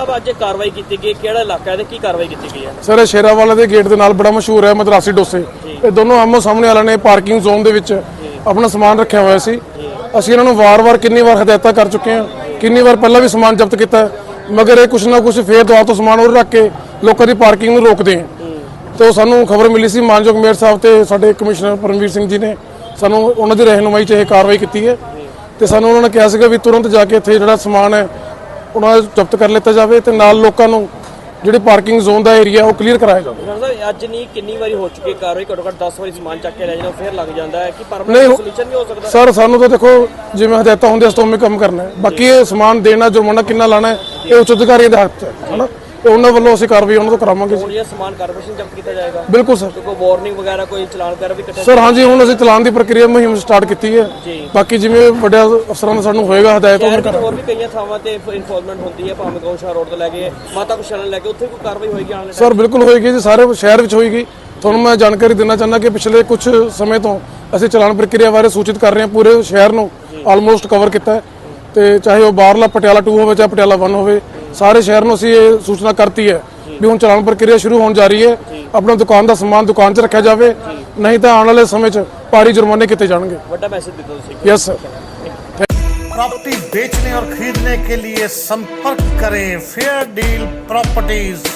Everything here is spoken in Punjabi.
ਸਾਹਿਬ ਅੱਜ ਇਹ ਕਾਰਵਾਈ ਕੀਤੀ ਗਈ ਹੈ, ਕਿਹੜਾ ਇਲਾਕਾ ਹੈ ਤੇ ਕੀ ਕਾਰਵਾਈ ਕੀਤੀ ਗਈ ਹੈ? ਸਰ ਇਹ ਸ਼ੇਰਾਵਾਲਾ ਦੇ ਗੇਟ ਦੇ ਨਾਲ ਬੜਾ ਮਸ਼ਹੂਰ ਹੈ ਮਦਰਾਸੀ ਡੋਸੇ। ਇਹ ਦੋਨੋਂ ਆਮੋ ਸਾਹਮਣੇ ਵਾਲਿਆਂ ਨੇ ਪਾਰਕਿੰਗ ਜ਼ੋਨ ਦੇ ਵਿੱਚ ਆਪਣਾ ਸਮਾਨ ਰੱਖਿਆ ਹੋਇਆ ਸੀ। ਅਸੀਂ ਇਹਨਾਂ ਨੂੰ ਵਾਰ-ਵਾਰ ਕਿੰਨੀ ਵਾਰ ਹਦਾਇਤਾਂ ਕਰ ਚੁੱਕੇ ਹਾਂ। ਕਿੰਨੀ ਵਾਰ ਪਹਿਲਾਂ ਵੀ ਸਮਾਨ ਜ਼ਬਤ ਕੀਤਾ ਮਗਰ ਇਹ ਕੁਛ ਨਾ ਕੁਛ ਫੇਰ ਦੁਆ ਤੋਂ ਸਮਾਨ ਉਹ ਰੱਖ ਕੇ ਲੋਕਾਂ ਦੀ ਪਾਰਕਿੰਗ ਨੂੰ ਰੋਕਦੇ ਹੈ। ਤੇ ਸਾਨੂੰ ਖਬਰ ਮਿਲੀ ਸੀ ਮਾਨਯੋਗ ਮੇਅਰ ਸਾਹਿਬ ਤੇ ਸਾਡੇ ਕਮਿਸ਼ਨਰ ਪਰਮਵੀਰ ਸਿੰਘ ਜੀ ਨੇ। ਸਾਨੂੰ ਉਹਨਾਂ ਦੀ ਰਹਿਨੁਮਾਈ 'ਚ ਇਹ ਕਾਰਵਾਈ ਕੀਤੀ ਹੈ। ਤੇ ਸਾਨੂੰ ਉਹਨਾਂ ਨੇ ਕਿਹਾ ਸੀਗਾ ਵੀ ਤੁਰੰਤ ਜਾ ਕੇ ਇੱਥੇ ਜਿਹੜਾ ਸਮਾਨ ਹੈ ਉਹਨਾਂ ਦਾ ਜ਼ਬਤ ਕਰ ਲਿੱਤਾ ਜਾਵੇ ਤੇ ਨਾਲ ਲੋਕਾਂ ਨੂੰ ਜਿਹੜੀ ਪਾਰਕਿੰਗ ਜ਼ੋਨ ਦਾ ਏਰੀਆ ਉਹ ਕਲੀਅਰ ਕਰਾਇਆ ਜਾਵੇ। ਡਾਕਟਰ ਸਾਹਿਬ ਅੱਜ ਨਹੀਂ ਕਿੰਨੀ ਵਾਰੀ ਹੋ ਚੁੱਕੀ ਕਾਰਵਾਈ? ਘੱਟੋ ਘੱਟ 10 ਵਾਰੀ ਸਮਾਨ ਚੱਕ ਕੇ ਲੈ ਜਾਣਾ ਫਿਰ ਲੱਗ ਜਾਂਦਾ ਹੈ ਕਿ ਪਰਮਾਨੈਂਟ ਸੋਲੂਸ਼ਨ ਨਹੀਂ ਹੋ ਸਕਦਾ ਸਰ ਸਾਨੂੰ ਤਾਂ ਦੇਖੋ ਜਿਵੇਂ ਹਦਾਇਤਾਂ ਹੁੰਦੀਆਂ ਉਸ ਤੋਂ ਉਵੇਂ ਕੰਮ ਕਰਨਾ ਹੈ। ਬਾਕੀ ਇਹ ਸਮਾਨ ਦੇਣਾ ਜੁਰਮਾਨਾ ਕਿੰਨਾ ਲਾਣਾ ਹੈ ਇਹ ਉੱਚ ਅਧਿਕਾਰੀਆਂ ਦੇ ਹੱਥ 'ਚ ਹੈ ਹਨਾ? ਉਹਨਾਂ ਵੱਲੋਂ ਅਸੀਂ ਕਾਰਵਾਈ ਉਹਨਾਂ ਤੋਂ ਕਰਾਵਾਂਗੇ ਜੀ। ਹੁਣ ਇਹ ਸਮਾਨ ਕਾਰਪੋਰੇਸ਼ਨ ਜ਼ਬਤ ਕੀਤਾ ਜਾਏਗਾ? ਬਿਲਕੁਲ ਸਰ। ਕੋਈ ਵਾਰਨਿੰਗ ਵਗੈਰਾ ਕੋਈ ਚਲਾਨ ਵਗੈਰਾ ਵੀ ਕੱਟਿਆ ਸਰ ਹਾਂਜੀ ਹੁਣ ਅਸੀਂ ਚਲਾਨ ਦੀ ਪ੍ਰਕਿਰਿਆ ਮੁਹਿੰਮ ਸਟਾਰਟ ਕੀਤੀ ਹੈ। ਜੀ। ਬਾਕੀ ਜਿਵੇਂ ਵੱਡੇ ਅਫਸਰਾਂ ਦਾ ਸਾਨੂੰ ਹੋਏਗਾ ਹਦਾਇਤ ਸ਼ਹਿਰ ਵਿੱਚ ਹੋਰ ਵੀ ਕਈਆਂ ਥਾਵਾਂ ਤੇ ਇਨਫੋਰਸਮੈਂਟ ਹੁੰਦੀ ਹੈ ਭਾਵੇਂ ਗੌਸ਼ਾ ਰੋਡ ਤੋਂ ਲੈ ਕੇ ਮਾਤਾ ਕੁਸ਼ਲਨ ਲੈ ਕੇ ਉੱਥੇ ਕੋਈ ਕਾਰਵਾਈ ਹੋਏਗੀ ਆਉਣ ਵਾਲੇ ਸਰ ਬਿਲਕੁਲ ਹੋਏਗੀ ਜੀ ਸਾਰੇ ਸ਼ਹਿਰ ਵਿੱਚ ਹੋਏਗੀ। ਤੁਹਾਨੂੰ ਮੈਂ ਜਾਣਕਾਰੀ ਦੇਣਾ ਚਾਹੁੰਦਾ ਕਿ ਪਿਛਲੇ ਕੁਝ ਸਮੇਂ ਤੋਂ ਅਸੀਂ ਚਲਾਨ ਪ੍ਰਕਿਰਿਆ ਬਾਰੇ ਸੂਚਿਤ ਕਰ ਰਹੇ ਹਾਂ। ਪੂਰੇ ਸ਼ਹਿਰ ਨੂੰ ਆਲਮੋਸਟ ਕਵਰ ਕੀਤਾ ਹੈ। ਤੇ ਚਾਹੇ ਉਹ ਬਾਹਰਲਾ ਪਟਿਆਲਾ 2 ਹੋਵੇ ਚਾਹੇ ਪਟਿਆਲਾ 1 ਹੋਵੇ ਸਾਰੇ ਸ਼ਹਿਰ ਨੂੰ ਅਸੀਂ ਇਹ ਸੂਚਨਾ ਕਰਤੀ ਹੈ ਵੀ ਹੁਣ ਚਲਾਨ ਪ੍ਰਕਿਰਿਆ ਸ਼ੁਰੂ ਹੋਣ ਜਾ ਰਹੀ ਹੈ ਆਪਣਾ ਦੁਕਾਨ ਦਾ ਸਮਾਨ ਦੁਕਾਨ 'ਚ ਰੱਖਿਆ ਜਾਵੇ ਨਹੀਂ ਤਾਂ ਆਉਣ ਵਾਲੇ ਸਮੇਂ 'ਚ ਭਾਰੀ ਜੁਰਮਾਨੇ ਕੀਤੇ ਜਾਣਗੇ ਵੱਡਾ ਮੈਸੇਜ ਦਿੱਤਾ ਤੁਸੀਂ ਯੈਸ ਸਰ प्रॉपर्टी बेचने और खरीदने के लिए संपर्क करें फेयर डील प्रॉपर्टीज